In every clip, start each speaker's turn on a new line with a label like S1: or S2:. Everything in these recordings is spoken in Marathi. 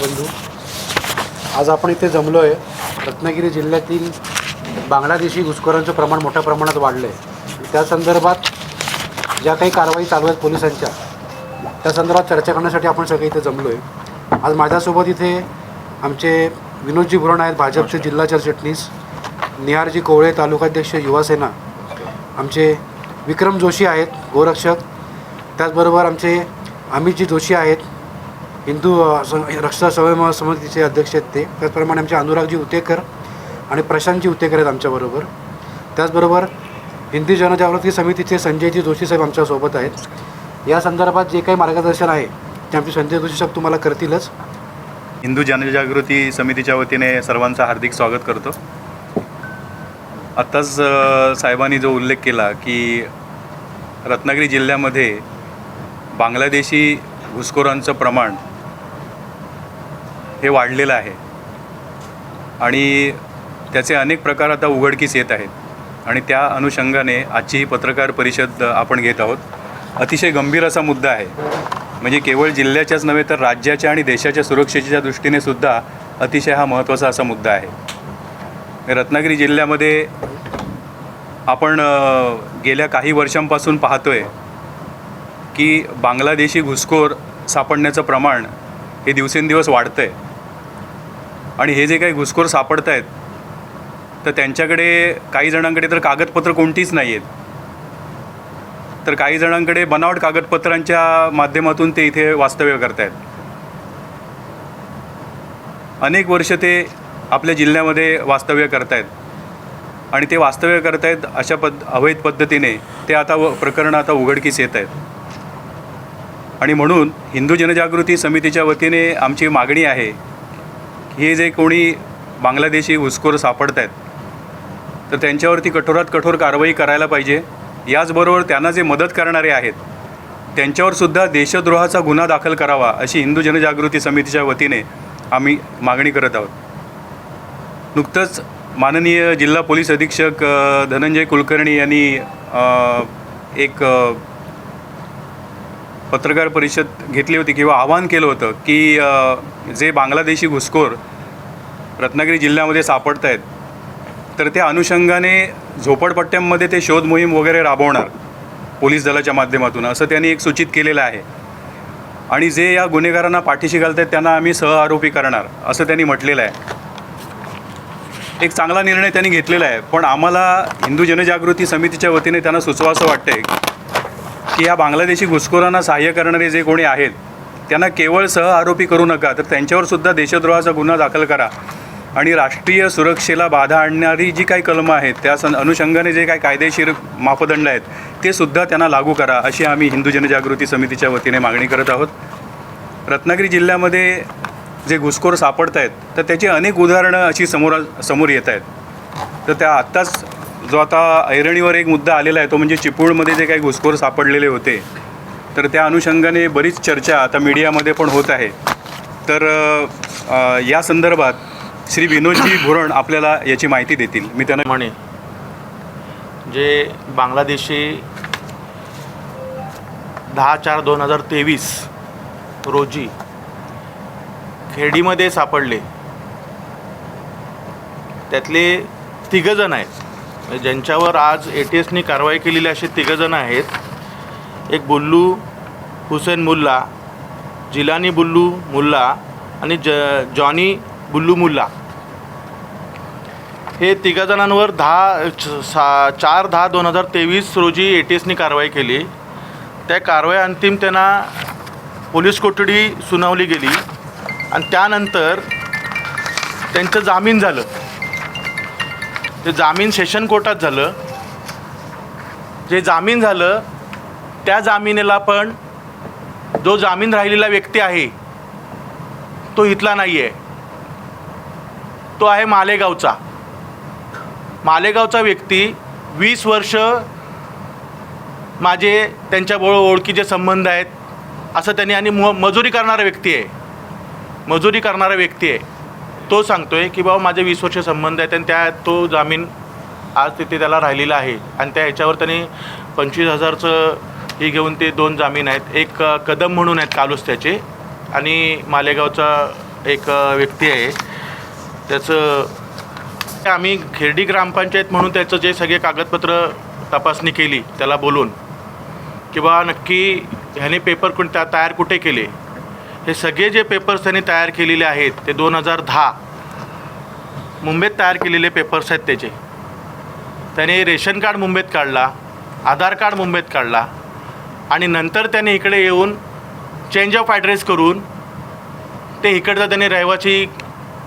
S1: बंधू. आज आपण इथे जमलो आहे रत्नागिरी जिल्ह्यातील बांगलादेशी घुसखोरांचं प्रमाण मोठ्या प्रमाणात वाढलं आहे त्या संदर्भात ज्या काही कारवाई चालू आहेत पोलिसांच्या त्या संदर्भात चर्चा करण्यासाठी आपण सगळे इथे जमलो आहे आज माझ्यासोबत इथे आमचे विनोदजी भुरण आहेत भाजपचे जिल्हा सरचिटणीस निहारजी कोवळे तालुकाध्यक्ष युवासेना आमचे विक्रम जोशी आहेत गोरक्षक त्याचबरोबर आमचे अमितजी जोशी आहेत हिंदू रक्षा स्वयं समितीचे अध्यक्ष आहेत ते. त्याचप्रमाणे आमचे अनुरागजी उतेकर आणि प्रशांतजी उतेकर आहेत आमच्याबरोबर त्याचबरोबर हिंदी जनजागृती समितीचे संजयजी जोशी साहेब आमच्यासोबत आहेत. या संदर्भात जे काही मार्गदर्शन आहे ते आमचे संजय जोशी साहेब तुम्हाला करतीलच.
S2: हिंदू जनजागृती समितीच्या वतीने सर्वांचं हार्दिक स्वागत करतो. आत्ताच साहेबांनी जो उल्लेख केला की रत्नागिरी जिल्ह्यामध्ये बांगलादेशी घुसखोरांचं प्रमाण हे वाढलेलं आहे. आणि त्याचे अनेक प्रकार आता उघडकीस येत आहेत. आणि त्या अनुषंगाने आजची ही पत्रकार परिषद आपण घेत आहोत. अतिशय गंभीर असा मुद्दा आहे. म्हणजे केवळ जिल्ह्याच्याच नव्हे तर राज्याच्या आणि देशाच्या सुरक्षेच्या दृष्टीने सुद्धा अतिशय हा महत्त्वाचा असा मुद्दा आहे. रत्नागिरी जिल्ह्यामध्ये आपण गेल्या काही वर्षांपासून पाहतोय की बांगलादेशी घुसखोर सापडण्याचं प्रमाण हे दिवसेंदिवस वाढतं आहे आणि हे जे काही घुसखोर सापडत आहेत तर त्यांच्याकडे काही जणांकडे तर कागदपत्र कोणतीच नाही आहेत तर काही जणांकडे बनावट कागदपत्रांच्या माध्यमातून ते इथे वास्तव्य करत आहेत अनेक वर्ष ते आपल्या जिल्ह्यामध्ये वास्तव्य करत आहेत आणि ते वास्तव्य करत आहेत अशा पद्ध अवैध पद्धतीने ते आता व प्रकरणं आता उघडकीस येत आहेत आणि म्हणून हिंदू जनजागृती समितीच्या वतीने आमची मागणी आहे हे जे कोणी बांगलादेशी घुसखोर सापडत आहेत तर त्यांच्यावरती कठोरात कठोर कारवाई करायला पाहिजे. याचबरोबर त्यांना जे मदत करणारे आहेत त्यांच्यावर सुद्धा देशद्रोहाचा गुन्हा दाखल करावा अशी हिंदू जनजागृती समितीच्या वतीने आम्ही मागणी करत आहोत. नुकतंच माननीय जिल्हा पोलीस अधीक्षक धनंजय कुलकर्णी यांनी एक पत्रकार परिषद घेतली होती किंवा आवाहन केलं होतं की जे बांगलादेशी घुसखोर रत्नागिरी जिल्ह्यामध्ये सापडत आहेत तर त्या अनुषंगाने झोपडपट्ट्यांमध्ये ते शोध मोहीम वगैरे राबवणार पोलीस दलाच्या माध्यमातून असं त्यांनी एक सूचित केलेलं आहे. आणि जे या गुन्हेगारांना पाठीशी घालत आहेत त्यांना आम्ही सहआरोपी करणार असं त्यांनी म्हटलेलं आहे. एक चांगला निर्णय त्यांनी घेतलेला आहे पण आम्हाला हिंदू जनजागृती समितीच्या वतीने त्यांना सुचवावं वाटतंय. की या बांगलादेशी घुसखोरांना सहाय्य करणारे जे कोणी आहेत त्यांना केवळ सह आरोपी करू नका तर त्यांच्यावरसुद्धा देशद्रोहाचा गुन्हा दाखल करा. आणि राष्ट्रीय सुरक्षेला बाधा आणणारी जी काही कलमं आहेत त्या सं अनुषंगाने जे काही कायदेशीर मापदंड आहेत ते सुद्धा त्यांना लागू करा अशी आम्ही हिंदू जनजागृती समितीच्या वतीने मागणी करत आहोत. रत्नागिरी जिल्ह्यामध्ये जे घुसखोर सापडत आहेत तर त्याची अनेक उदाहरणं अशी समोर समोर येत आहेत तर त्या आत्ताच जो आता ऐरणीवर एक मुद्दा आलेला आहे तो म्हणजे चिपळूणमध्ये जे काही घुसखोर सापडलेले होते तर त्या अनुषंगाने बरीच चर्चा आता मीडियामध्ये पण होत आहे. तर या संदर्भात श्री विनोदजी भुरण आपल्याला याची माहिती देतील. मी त्यांना
S3: म्हणे जे बांगलादेशी दहा चार दोन हजार तेवीस रोजी खेडीमध्ये सापडले त्यातले तिघंजण आहेत. ज्यांच्यावर आज ए टी एसनी कारवाई केलेली असे तिघंजण आहेत. एक बुल्लू हुसेन मुल्ला जिलानी बुल्लू मुल्ला आणि ज जॉनी बुल्लू मुल्ला. हे तिघा जणांवर दहा सा चार दहा दोन हजार तेवीस रोजी ए टी एसनी कारवाई केली. त्या कारवाई अंतिम त्यांना पोलीस कोठडी सुनावली गेली. आणि त्यानंतर त्यांचं जामीन झालं. ते जामीन सेशन कोर्टात झालं. जे जामीन झालं त्या जामिनीला पण जो जामीन राहिलेला व्यक्ती आहे तो इथला नाही आहे तो आहे मालेगावचा. मालेगावचा व्यक्ती वीस वर्ष माझे त्यांच्याबरोबर ओळखीचे संबंध आहेत असं त्यांनी आणि म मजुरी करणारा व्यक्ती आहे. मजुरी करणारा व्यक्ती आहे. तो सांगतो आहे की बाबा माझे वीस वर्ष संबंध आहेत आणि त्या तो जामीन आज तिथे त्याला राहिलेला आहे. आणि त्या ह्याच्यावर त्यांनी पंचवीस हजारचं हे घेऊन ते दोन जामीन आहेत. एक कदम म्हणून आहेत कालूस त्याचे आणि मालेगावचा एक व्यक्ती आहे. त्याचं आम्ही खेर्डी ग्रामपंचायत म्हणून त्याचं जे सगळे कागदपत्र तपासणी केली त्याला बोलून. की बा नक्की ह्याने पेपर कोण त्या तयार कुठे केले? हे सगळे जे पेपर्स त्यांनी तयार केलेले आहेत ते दोन हजार दहा. मुंबईत तयार केलेले पेपर्स आहेत त्याचे. त्याने रेशन कार्ड मुंबईत काढला आधार कार्ड मुंबईत काढला आणि नंतर त्याने इकडे येऊन चेंज ऑफ ॲड्रेस करून ते इकडचं त्याने रहिवासी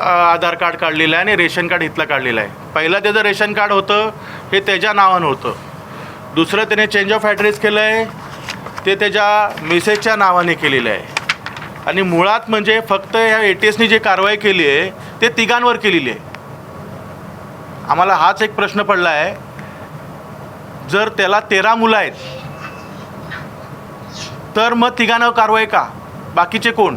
S3: आधार कार्ड काढलेलं आहे आणि रेशन कार्ड इथलं काढलेलं आहे. पहिलं त्याचं रेशन कार्ड होतं हे त्याच्या नावानं होतं. दुसरं त्याने चेंज ऑफ ॲड्रेस केलं आहे ते त्याच्या मिसेसच्या नावाने केलेलं आहे. आणि मुळात म्हणजे फक्त ह्या ए टी एसनी जी कारवाई केली आहे ते तिघांवर केलेली आहे. आम्हाला हाच एक प्रश्न पडला आहे. जर त्याला तेरा मुलं आहेत तर मग तिघांवर कारवाई का? बाकीचे कोण?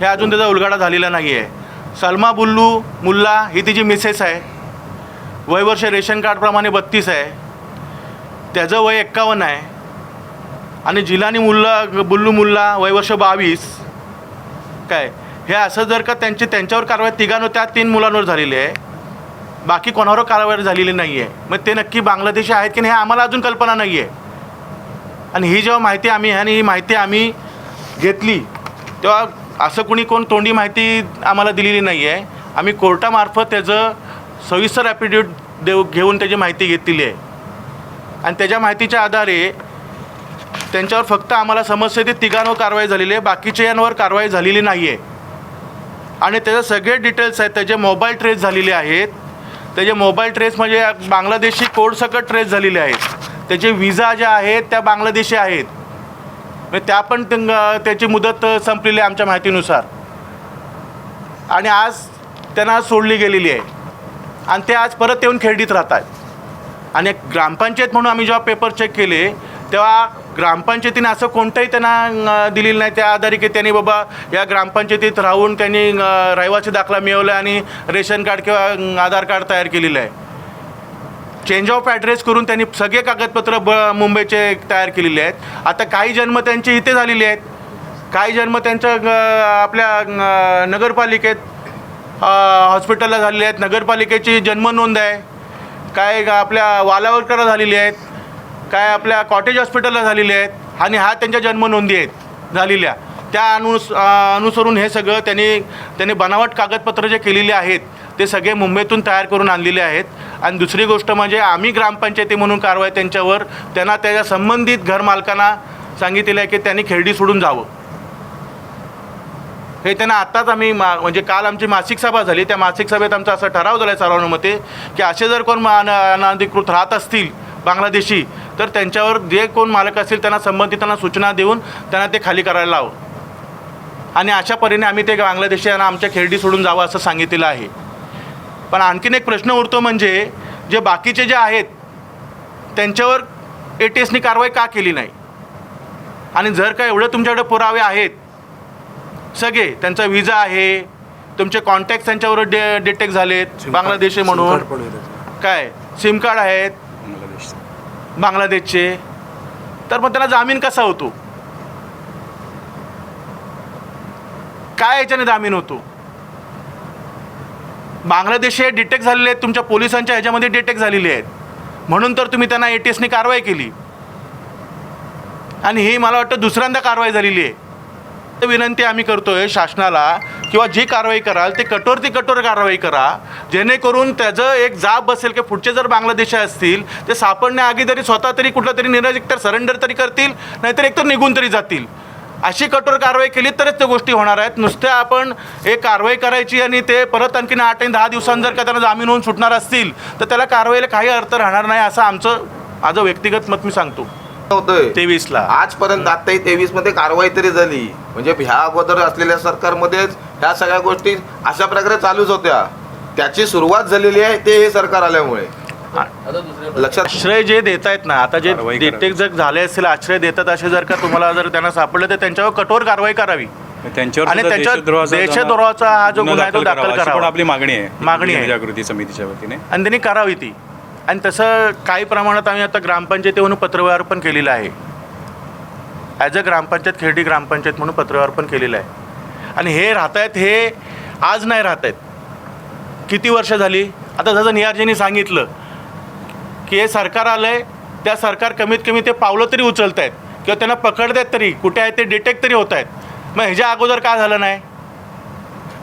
S3: हे अजून त्याचा उलगाडा झालेला नाही आहे सलमा बुल्लू मुल्ला ही तिची मिसेस आहे. वयवर्ष रेशन कार्डप्रमाणे बत्तीस आहे. त्याचं वय एक्कावन्न आहे. आणि जिलानी मुल्ला बुल्लू मुल्ला वयवर्ष बावीस काय? हे असं जर का त्यांची त्यांच्यावर कारवाई तिघांवर त्या तीन मुलांवर झालेली आहे. बाकी कोणावर कारवाई झालेली नाही आहे मग ते नक्की बांगलादेशी आहेत की नाही हे आम्हाला अजून कल्पना नाही आहे आणि ही जेव्हा माहिती आम्ही आणि ही माहिती आम्ही घेतली तेव्हा असं कुणी कोण तोंडी माहिती आम्हाला दिलेली नाही आहे आम्ही कोर्टामार्फत त्याचं सविस्तर ॲपिड्यूट देऊ घेऊन त्याची माहिती घेतलेली आहे. आणि त्याच्या माहितीच्या आधारे त्यांच्यावर फक्त आम्हाला समस्या ते तिघांवर कारवाई झालेली आहे बाकीच्या यांवर कारवाई झालेली नाही आहे आणि त्याचे सगळे डिटेल्स आहेत त्याचे मोबाईल ट्रेस झालेले आहेत. त्याचे मोबाईल ट्रेस म्हणजे बांगलादेशी कोडसकट ट्रेस झालेले आहेत. त्याचे विजा ज्या आहेत त्या बांगलादेशी आहेत. म्हणजे त्या पण त्याची मुदत संपलेली आहे आमच्या माहितीनुसार. आणि आज त्यांना सोडली गेलेली आहे. आणि ते आज परत येऊन खेळडीत राहत आहेत आणि एक ग्रामपंचायत म्हणून आम्ही जेव्हा पेपर चेक केले तेव्हा ग्रामपंचायतीने असं कोणतंही त्यांना दिलेलं नाही. त्या आधारे की त्यांनी बाबा या ग्रामपंचायतीत राहून त्यांनी रहिवासी दाखला मिळवला आणि रेशन कार्ड किंवा आधार कार्ड तयार केलेलं आहे. चेंज ऑफ ॲड्रेस करून त्यांनी सगळे कागदपत्र ब मुंबईचे तयार केलेले आहेत. आता काही जन्म त्यांचे इथे झालेले आहेत. काही जन्म त्यांच्या आपल्या नगरपालिकेत हॉस्पिटलला झालेले आहेत. नगरपालिकेची जन्म नोंद आहे. काय आपल्या वालावरकरला झालेली आहेत. काय आपल्या कॉटेज हॉस्पिटलला झालेले आहेत आणि हा त्यांच्या जन्म नोंदी आहेत झालेल्या. त्या अनुस अनुसरून हे सगळं त्यांनी त्यांनी बनावट कागदपत्र जे केलेले आहेत ते सगळे मुंबईतून तयार करून आणलेले आहेत. आणि दुसरी गोष्ट म्हणजे आम्ही ग्रामपंचायती म्हणून कारवाई त्यांच्यावर त्यांना त्याच्या संबंधित घरमालकांना सांगितलेलं आहे की त्यांनी खेळडी सोडून जावं. हे त्यांना आत्ताच आम्ही मा म्हणजे काल आमची मासिक सभा झाली त्या मासिक सभेत आमचा असा ठराव झाला आहे सर्वांमध्ये की असे जर कोण अनधिकृत राहत असतील बांगलादेशी तर त्यांच्यावर जे कोण मालक असतील त्यांना संबंधितांना सूचना देऊन त्यांना ते खाली करायला लावं. आणि अशा परीने आम्ही ते बांगलादेशीयांना आमच्या खेळडी सोडून जावं असं सांगितलेलं आहे. पण आणखीन एक प्रश्न उरतो म्हणजे जे बाकीचे जे आहेत त्यांच्यावर ए टी एसनी कारवाई का केली नाही? आणि जर का एवढे तुमच्याकडे पुरावे आहेत सगळे त्यांचा विजा आहे तुमचे कॉन्टॅक्ट त्यांच्यावर डे डिटेक्ट झालेत बांगलादेशी म्हणून. काय सिम कार्ड आहेत बांगलादेशचे. तर मग त्याला जामीन कसा होतो? काय याच्याने जामीन होतो? बांगलादेश हे डिटेक्ट झालेले आहेत तुमच्या पोलिसांच्या ह्याच्यामध्ये डिटेक्ट झालेले आहेत. म्हणून तर तुम्ही त्यांना ए टी एसने कारवाई केली. आणि ही मला वाटतं दुसऱ्यांदा कारवाई झालेली आहे. विनंती आम्ही करतोय शासनाला किंवा जी कारवाई कराल ते कठोर ती कठोर कारवाई करा. जेणेकरून त्याचं एक जाब बसेल की पुढचे जर बांगलादेशी असतील ते सापडण्याआधी तरी स्वतः तरी कुठलं तरी निर्णय एकतर सरेंडर तरी करतील नाहीतर एकतर निघून तरी जातील. अशी कठोर कारवाई केली तरच त्या गोष्टी होणार आहेत. नुसत्या आपण एक कारवाई करायची आणि ते परत आणखीन आठ आणि दहा दिवसांत जर का त्यांना जामीन होऊन सुटणार असतील तर त्याला कारवाईला काही अर्थ राहणार नाही असं आमचं माझं व्यक्तिगत मत मी सांगतो.
S4: होतोय.
S3: तेवीसला.
S4: आजपर्यंत आताही तेवीसमध्ये कारवाई तरी झाली. म्हणजे ह्या अगोदर असलेल्या सरकारमध्येच ह्या सगळ्या गोष्टी अशा प्रकारे चालूच होत्या. त्याची सुरुवात झालेली आहे ते हे सरकार आल्यामुळे. लक्षात
S3: आश्रय जे देत आहेत ना आता जे. डिटेक्ट जर झाले असतील आश्रय देतात असे जर का तुम्हाला जर त्यांना सापडलं तर त्यांच्यावर कठोर कारवाई करावी.
S2: त्यांच्यावर
S3: आणि
S2: सुद्धा
S3: त्याच्यावर
S2: देशद्रोहाचा
S3: देशद्रोहाचा हा जो गुन्हा आहे तो दाखल
S2: करावा. आपली मागणी आहे.
S3: मागणी आहे.
S2: जागृती समितीच्या वतीने.
S3: आणि त्यांनी करावी ती. आणि तसं काही प्रमाणात आम्ही आता ग्रामपंचायतीवरून पत्रव्यवहार पण केलेला आहे. ॲज अ ग्रामपंचायत खेर्डी ग्रामपंचायत म्हणून पत्रव्यवहार पण केलेला आहे. आणि हे राहत आहेत हे आज नाही राहत आहेत किती वर्ष झाली? आता जसं निहारजींनी सांगितलं की हे सरकार आलं आहे त्या सरकार कमीत कमी ते पावलं तरी उचलत आहेत किंवा त्यांना पकडत आहेत तरी कुठे आहे ते डिटेक्ट तरी होत आहेत मग ह्याच्या अगोदर का झालं नाही?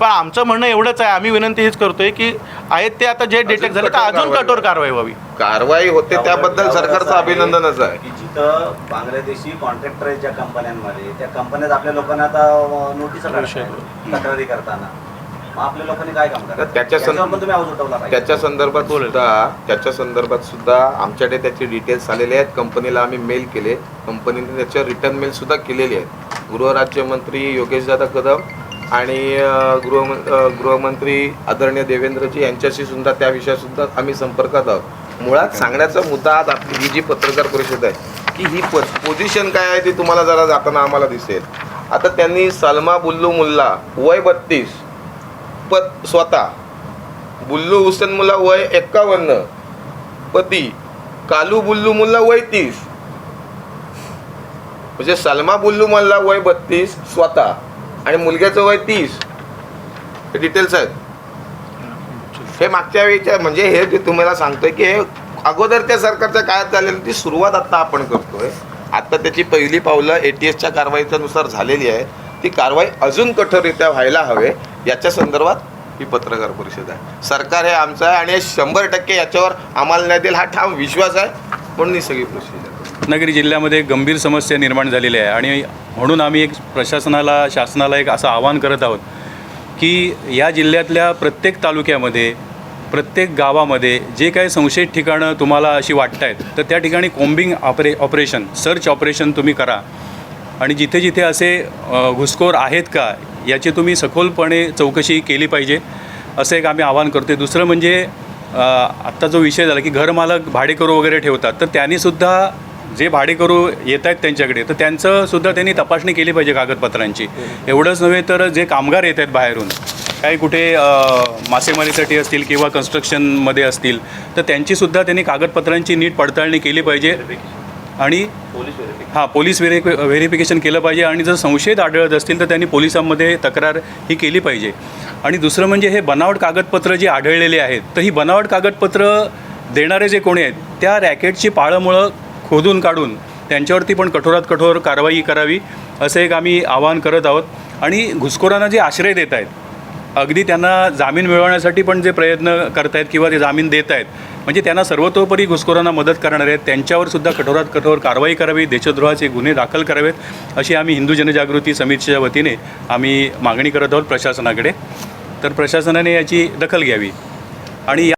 S3: पण आमचं म्हणणं एवढंच आहे आम्ही विनंती हीच करतोय की आहेत ते आता जे डिटेक्ट झाले तर अजून
S4: कारवाई.
S3: कठोर कारवाई व्हावी.
S4: कारवाई होते त्याबद्दल सरकारचं अभिनंदनच आहे.
S5: की जिथं बांगलादेशी कॉन्ट्रॅक्टर ज्या कंपन्यांमध्ये त्या कंपन्यात आपल्या लोकांना आता नोटीस तक्रारी करताना. आपल्या लोकांनी काय काम करायचं?
S4: त्याच्या सं-
S5: याच्यावर पण तुम्ही आवाज उठवला पाहिजे.
S4: त्याच्या संदर्भात सुद्धा त्याच्या संदर्भात सुद्धा आमच्याकडे त्याचे डिटेल्स आलेले आहेत. कंपनीला आम्ही मेल केले. कंपनीने त्याच्या रिटर्न मेल सुद्धा केलेली आहेत. गृहराज्यमंत्री योगेशदादा कदम आणि गृह गृहमंत्री आदरणीय देवेंद्रजी यांच्याशी सुद्धा त्या विषयासुद्धा आम्ही संपर्कात आहोत. मुळात सांगण्याचा मुद्दा आज आपली ही जी पत्रकार परिषद आहे की ही प पोझिशन काय आहे ती तुम्हाला जरा जाताना आम्हाला दिसेल. आता त्यांनी सलमा बुल्लू मुल्ला वय बत्तीस पत स्वतः. बुल्लू हुसेन मुल्ला वय एक्कावन्न पती. कालू बुल्लू मुल्ला वय तीस. म्हणजे सलमा बुल्लू मुल्ला वय बत्तीस स्वतः. आणि मुलग्याचं वय तीस. हे डिटेल्स आहेत. हे मागच्या वेळीच्या म्हणजे हे जे तुम्हाला सांगतोय की हे अगोदर त्या सरकारच्या काळात झालेली ती सुरुवात आत्ता आपण करतोय. आत्ता त्याची पहिली पावलं ए टी एसच्या कारवाईच्या नुसार झालेली आहे. ती कारवाई अजून कठोररित्या व्हायला हवे याच्या संदर्भात ही पत्रकार परिषद आहे. सरकार हे आमचं आहे आणि शंभर टक्के याच्यावर आम्हाला नाही देईल हा ठाम विश्वास आहे म्हणून ही सगळी परिषद
S2: रत्नागिरी जिल्ह्यामध्ये गंभीर समस्या निर्माण झालेली आहे. आणि म्हणून आम्ही एक प्रशासनाला शासनाला एक असं आवाहन करत आहोत की या जिल्ह्यातल्या प्रत्येक तालुक्यामध्ये प्रत्येक गावामध्ये जे काही संशयित ठिकाणं तुम्हाला अशी वाटत आहेत तर त्या ठिकाणी कोम्बिंग ऑपरे ऑपरेशन सर्च ऑपरेशन तुम्ही करा. आणि जिथे जिथे असे घुसखोर आहेत का याची तुम्ही सखोलपणे चौकशी केली पाहिजे असं एक आम्ही आवाहन करतो आहे दुसरं म्हणजे आत्ता जो विषय झाला की घरमालक भाडेकरू वगैरे ठेवतात तर त्यांनीसुद्धा जे भाडेकरू येत आहेत त्यांच्याकडे तर त्यांचं सुद्धा त्यांनी तपासणी केली पाहिजे कागदपत्रांची. एवढंच नव्हे तर जे कामगार येत आहेत बाहेरून काही कुठे मासेमारीसाठी असतील किंवा कन्स्ट्रक्शनमध्ये असतील तर त्यांचीसुद्धा त्यांनी कागदपत्रांची नीट पडताळणी केली पाहिजे आणि हां पोलीस व्हेरि व्हेरिफिकेशन केलं पाहिजे आणि जर संशयित आढळत असतील तर त्यांनी पोलिसांमध्ये तक्रार ही केली पाहिजे. आणि दुसरं म्हणजे हे बनावट कागदपत्र जी आढळलेली आहेत तर ही बनावट कागदपत्र देणारे जे कोणी आहेत त्या रॅकेटची पाळंमुळं खोदून काढून त्यांच्यावरती पण कठोरात कठोर कारवाई करावी असं एक आम्ही आवाहन करत आहोत. आणि घुसखोरांना जे आश्रय देत आहेत अगदी त्यांना जामीन मिळवण्यासाठी पण जे प्रयत्न करतायत किंवा ते जामीन देत आहेत म्हणजे त्यांना सर्वतोपरी घुसखोरांना मदत करणार आहेत त्यांच्यावर सुद्धा कठोरात कठोर कारवाई करावी देशद्रोहाचे गुन्हे दाखल करावेत अशी आम्ही हिंदू जनजागृती समितीच्या वतीने आम्ही मागणी करत आहोत प्रशासनाकडे. तर प्रशासनाने याची दखल घ्यावी. आणि